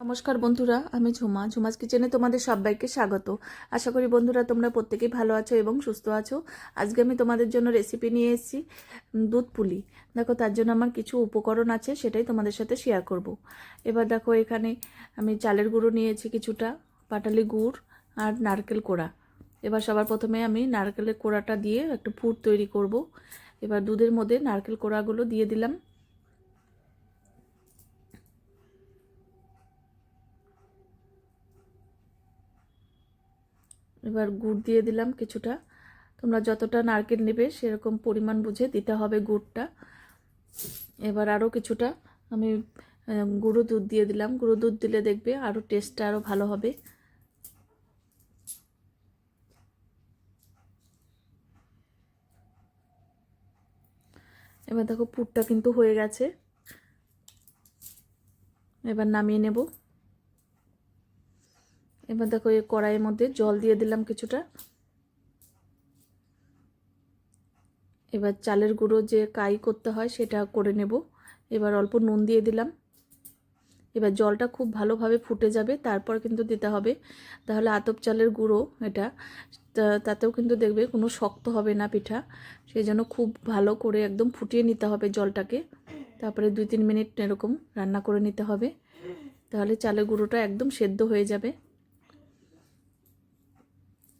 নমস্কার বন্ধুরা, আমি ঝুমা। ঝুমাস কিচেনে তোমাদের সবাইকে স্বাগত। আশা করি বন্ধুরা তোমরা প্রত্যেকেই ভালো আছো এবং সুস্থ আছো। আজকে আমি তোমাদের জন্য রেসিপি নিয়ে এসেছি দুধ পুলি। দেখো, তার জন্য আমার কিছু উপকরণ আছে, সেটাই তোমাদের সাথে শেয়ার করব। এবার দেখো, এখানে আমি চালের গুঁড়ো নিয়েছি কিছুটা, পাটালি গুড় আর নারকেল কোড়া। এবার সবার প্রথমে আমি নারকেলের কোড়াটা দিয়ে একটা পুর তৈরি করব। এবার দুধের মধ্যে নারকেল কোড়াগুলো দিয়ে দিলাম। এবার গুড় দিয়ে দিলাম কিছুটা। তোমরা যতটা নারকেল নেবে সেরকম পরিমাণ বুঝে দিতে হবে গুড়টা। এবার আরও কিছুটা আমি গুঁড়ো দুধ দিয়ে দিলাম। গুঁড়ো দুধ দিলে দেখবে আরও টেস্টটা আরও ভালো হবে। এবার দেখো পুরটা কিন্তু হয়ে গেছে। এবার নামিয়ে নেব। এবার দেখো এই কড়াইয়ের মধ্যে জল দিয়ে দিলাম কিছুটা। এবার চালের গুঁড়ো যে কাই করতে হয় সেটা করে নেব। এবার অল্প নুন দিয়ে দিলাম। এবার জলটা খুব ভালোভাবে ফুটে যাবে, তারপর কিন্তু দিতে হবে। তাহলে আতপ চালের গুঁড়ো এটা তাতেও কিন্তু দেখবে কোনো শক্ত হবে না পিঠা। সেই জন্য খুব ভালো করে একদম ফুটিয়ে নিতে হবে জলটাকে। তারপরে দুই তিন মিনিট এরকম রান্না করে নিতে হবে। তাহলে চালের গুঁড়োটা একদম সেদ্ধ হয়ে যাবে।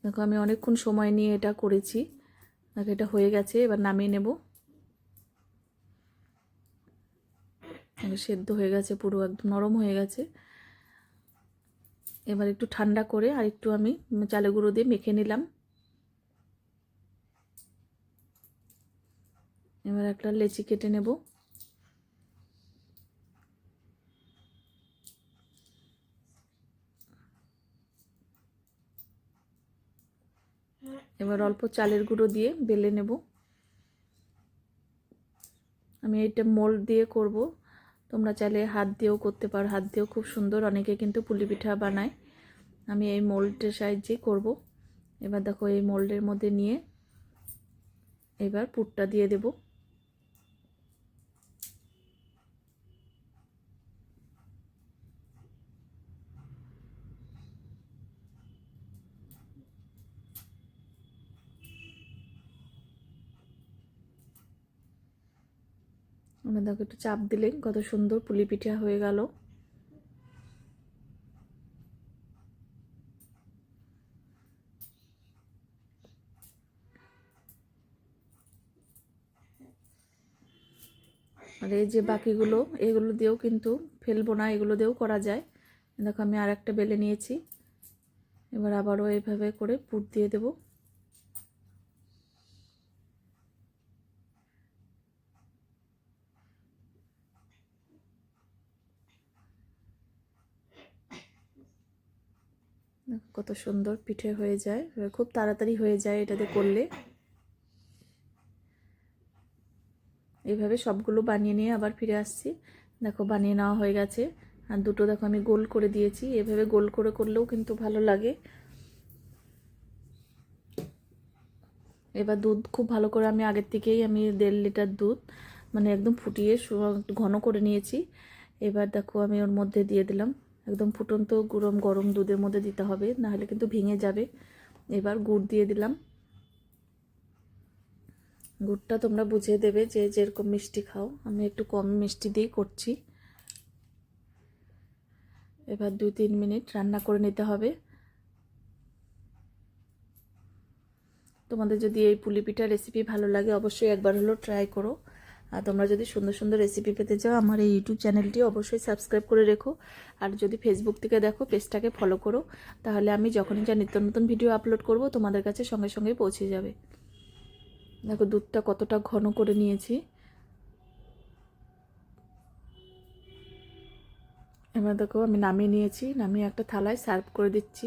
দেখো আমি অনেকক্ষণ সময় নিয়ে এটা করেছি। দেখো এটা হয়ে গেছে, এবার নামিয়ে নেব। সেদ্ধ হয়ে গেছে পুরো, একদম নরম হয়ে গেছে। এবার একটু ঠান্ডা করে আর একটু আমি চালে গুঁড়ো দিয়ে মেখে নিলাম। এবার একটা লেচি কেটে নেব। এবার অল্প চালের গুঁড়ো দিয়ে বেলে নেব। আমি এটা মোল্ড দিয়ে করব। তোমরা চাইলে হাত দিয়েও করতে পারো। হাত দিয়েও খুব সুন্দর। অনেকে কিন্তু পুলি পিঠা বানায়। আমি এই মোল্ডের সাহায্যে করব। এবার দেখো এই মোল্ডের মধ্যে নিয়ে এবার পুরটা দিয়ে দেব। এবার দেখো একটু চাপ দিলে কত সুন্দর পুলি পিঠা হয়ে গেল। আর এই যে বাকিগুলো, এগুলো দিয়েও কিন্তু ফেলব না, এগুলো দিয়েও করা যায়। দেখো আমি আর একটা বেলে নিয়েছি। এবার আবারও এইভাবে করে পুর দিয়ে দেবো। কত সুন্দর পিঠে হয়ে যায় খুব তাড়াতাড়ি হয়ে যায় এটাতে করলে। এভাবে সবগুলো বানিয়ে নিয়ে আবার ফিরে আসছি। দেখো বানিয়ে নেওয়া হয়ে গেছে। আর দুটো দেখো আমি গোল করে দিয়েছি। এভাবে গোল করে করলেও কিন্তু ভালো লাগে। এবার দুধ খুব ভালো করে আমি আগের থেকেই আমি দেড় লিটার দুধ মানে একদম ফুটিয়ে ঘন করে নিয়েছি। এবার দেখো আমি ওর মধ্যে দিয়ে দিলাম। একদম ফুটন্ত গরম গরম দুধের মধ্যে দিতে হবে, নাহলে কিন্তু ভেঙে যাবে। এবার গুড় দিয়ে দিলাম। গুড়টা তোমরা বুঝিয়ে দেবে যে যেরকম মিষ্টি খাও। আমি একটু কম মিষ্টি দিয়েই করছি। এবার দুই তিন মিনিট রান্না করে নিতে হবে। তোমাদের যদি এই পুলি পিঠা রেসিপি ভালো লাগে, অবশ্যই একবার হলো ট্রাই করো। আর তোমরা যদি সুন্দর সুন্দর রেসিপি পেতে চাও, আমার এই ইউটিউব চ্যানেলটি অবশ্যই সাবস্ক্রাইব করে রেখো। আর যদি ফেসবুক থেকে দেখো পেজটাকে ফলো করো, তাহলে আমি যখনই যা নিত্য নতুন ভিডিও আপলোড করব, তোমাদের কাছে সঙ্গে সঙ্গে পৌঁছে যাবে। দেখো, দুধটা কতটা ঘন করে নিয়েছি। এবার দেখো, আমি নামিয়ে নিয়েছি, নামিয়ে একটা থালায় সার্ভ করে দিচ্ছি।